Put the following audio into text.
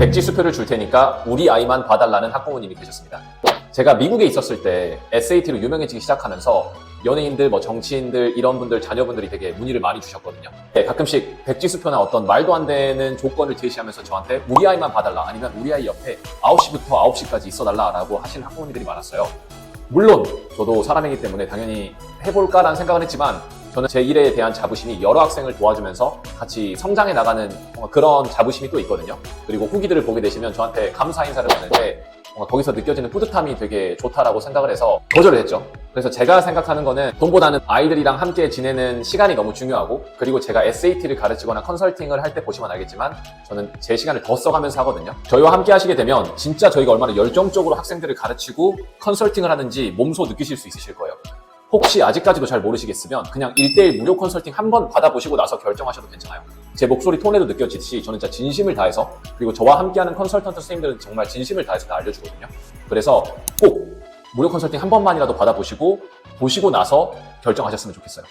백지 수표를 줄 테니까 우리 아이만 봐달라는 학부모님이 계셨습니다. 제가 미국에 있었을 때 SAT로 유명해지기 시작하면서 연예인들, 뭐 정치인들 이런 분들 자녀분들이 되게 문의를 많이 주셨거든요. 네, 가끔씩 백지 수표나 어떤 말도 안 되는 조건을 제시하면서 저한테 우리 아이만 봐달라 아니면 우리 아이 옆에 9시부터 9시까지 있어달라라고 하시는 학부모님들이 많았어요. 물론 저도 사람이기 때문에 당연히 해볼까라는 생각을 했지만 저는 제 일에 대한 자부심이 여러 학생을 도와주면서 같이 성장해 나가는 그런 자부심이 또 있거든요. 그리고 후기들을 보게 되시면 저한테 감사 인사를 하는데 거기서 느껴지는 뿌듯함이 되게 좋다라고 생각을 해서 거절을 했죠. 그래서 제가 생각하는 거는 돈보다는 아이들이랑 함께 지내는 시간이 너무 중요하고 그리고 제가 SAT를 가르치거나 컨설팅을 할 때 보시면 알겠지만 저는 제 시간을 더 써가면서 하거든요. 저희와 함께 하시게 되면 진짜 저희가 얼마나 열정적으로 학생들을 가르치고 컨설팅을 하는지 몸소 느끼실 수 있으실 거예요. 혹시 아직까지도 잘 모르시겠으면 그냥 1대1 무료 컨설팅 한 번 받아보시고 나서 결정하셔도 괜찮아요. 제 목소리 톤에도 느껴지듯이 저는 진짜 진심을 다해서 그리고 저와 함께하는 컨설턴트 선생님들은 정말 진심을 다해서 다 알려주거든요. 그래서 꼭 무료 컨설팅 한 번만이라도 받아보시고 보시고 나서 결정하셨으면 좋겠어요.